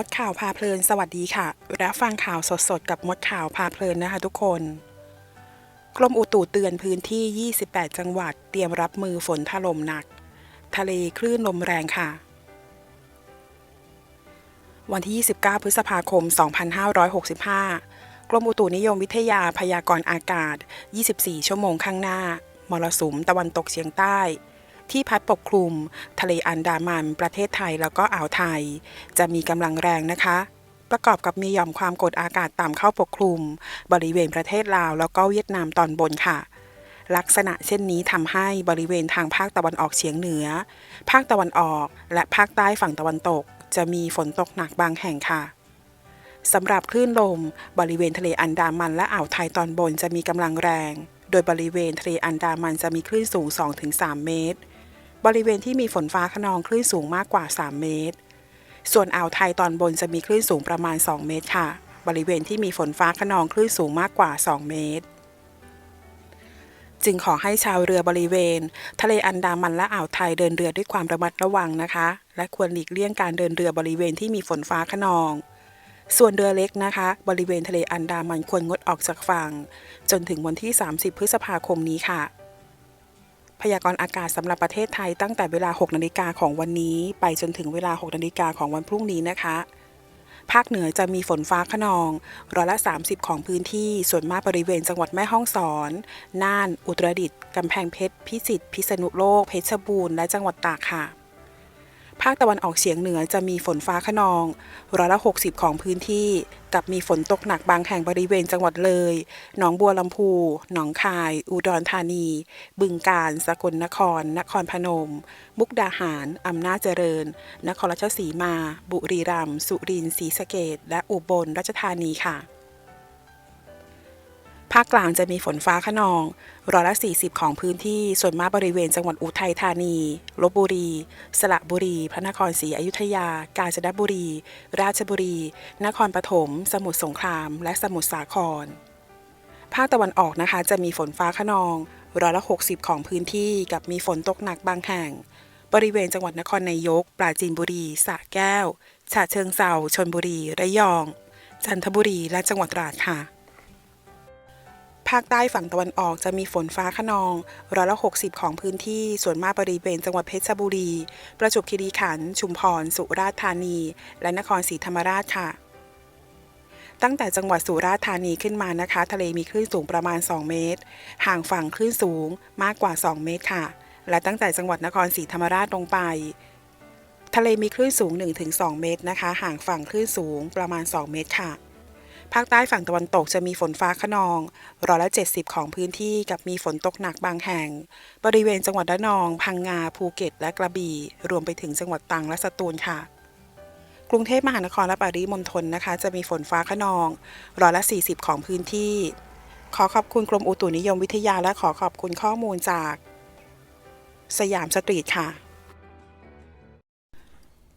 มดข่าวพาเพลินสวัสดีค่ะรับฟังข่าวสดๆ กับมดข่าวพาเพลินนะคะทุกคน กรมอุตุเตือนพื้นที่ 28 จังหวัด เตรียมรับมือฝนถล่มหนัก ทะเลคลื่นลมแรงค่ะ วันที่ 29 พฤษภาคม 2565 กรมอุตุนิยมวิทยาพยากรณ์อากาศ 24 ชั่วโมงข้างหน้ามรสุมตะวันตกเฉียงใต้ ที่พัดปกคลุม ทะเลอันดามัน ประเทศไทยแล้วก็อ่าวไทย จะมีกำลังแรงนะคะ ประกอบกับมีหย่อมความกดอากาศต่ำเข้าปกคลุม บริเวณประเทศลาว แล้วก็เวียดนามตอนบนค่ะ ลักษณะเช่นนี้ทำให้บริเวณทางภาคตะวันออกเฉียงเหนือ ภาคตะวันออกและภาคใต้ฝั่งตะวันตก จะมีฝนตกหนักบางแห่งค่ะสำหรับคลื่นลม บริเวณทะเลอันดามันและอ่าวไทยตอนบนจะมีกำลังแรง โดยบริเวณทะเลอันดามันจะมีคลื่นสูง 2-3 เมตร บริเวณที่มีฝนฟ้าขนองคลื่นสูงมากกว่า 3 เมตร ส่วนอ่าวไทยตอนบนจะมีคลื่นสูงประมาณ 2 เมตรค่ะ บริเวณที่มีฝนฟ้าขนองคลื่นสูงมากกว่า 2 เมตร จึงขอให้ชาวเรือบริเวณ ทะเลอันดามันและอ่าวไทยเดินเรือด้วยความระมัดระวังนะคะ และควรหลีกเลี่ยงการเดินเรือบริเวณที่มีฝนฟ้าขนอง ส่วนเรือเล็กนะคะ บริเวณทะเลอันดามันควรงดออกจากฝั่ง จนถึงวันที่ 30 พฤษภาคมนี้ค่ะ พยากรณ์อากาศสำหรับประเทศไทยตั้งแต่เวลา 6 นาฬิกาของวันนี้ ไปจนถึงเวลา 6 นาฬิกาของวันพรุ่งนี้นะคะ ภาคเหนือจะมีฝนฟ้าขนองร้อยละ 30 ของพื้นที่ส่วนมากบริเวณจังหวัดแม่ฮ่องสอน น่าน อุตรดิตถ์กำแพงเพชร พิจิตร พิษณุโลก เพชรบูรณ์ และจังหวัดตากค่ะ ภาคตะวันออกเฉียงเหนือจะมีฝนฟ้าขนองร้อยละ 60 ของพื้นที่ กับมีฝนตกหนักบางแห่งบริเวณจังหวัดเลย หนองบัวลำพู หนองคาย อุดรธานี บึงกาฬ สกลนคร นครพนม มุกดาหาร อำนาจเจริญ นครราชสีมา บุรีรัมย์ สุรินทร์ ศรีสะเกษและอุบลราชธานีค่ะ ภาคกลางจะมีฝนฟ้าขนองร้อยละ 40 ของพื้นที่ ส่วนมากบริเวณจังหวัดอุทัยธานี ลบบุรี สระบุรี พระนครศรีอยุธยา กาญจนบุรี ราชบุรี นครปฐม สมุทรสงคราม และสมุทรสาคร ภาคตะวันออกนะคะจะมีฝนฟ้าขนองร้อยละ 60 ของพื้นที่กับมีฝนตกหนักบางแห่ง บริเวณจังหวัดนครนายก ปราจีนบุรี สระแก้ว ฉะเชิงเทราชนบุรี ระยอง จันทบุรี และจังหวัดตราดค่ะ ภาคใต้ฝั่งตะวันออกจะมีฝนฟ้าขนองร้อยละ 60 ของพื้นที่ ส่วนมากบริเวณจังหวัดเพชรบุรี ประจวบคีรีขันธ์ ชุมพร สุราษฎร์ธานี และนครศรีธรรมราชค่ะ ตั้งแต่จังหวัดสุราษฎร์ธานีขึ้นมานะคะ ทะเลมีคลื่นสูงประมาณ 2 เมตร ห่างฝั่งคลื่นสูงมากกว่า 2 เมตรค่ะ และตั้งแต่จังหวัดนครศรีธรรมราชลงไป ทะเลมีคลื่นสูง 1-2 เมตรนะคะ ห่างฝั่งคลื่นสูงประมาณ 2 เมตรค่ะ ภาคใต้ฝั่งตะวันตกจะมีฝนฟ้าขนองร้อยละ70 ของพื้นที่กับมีฝนตกหนักบางแห่ง บริเวณจังหวัดระนอง พังงา ภูเก็ต และกระบี่ รวมไปถึงจังหวัดตรังและสตูลค่ะ กรุงเทพมหานครและปริมณฑลนะคะ จะมีฝนฟ้าขนองร้อยละ 40 ของพื้นที่ ขอขอบคุณกรมอุตุนิยมวิทยาและขอขอบคุณข้อมูลจาก สยามสตรีทค่ะ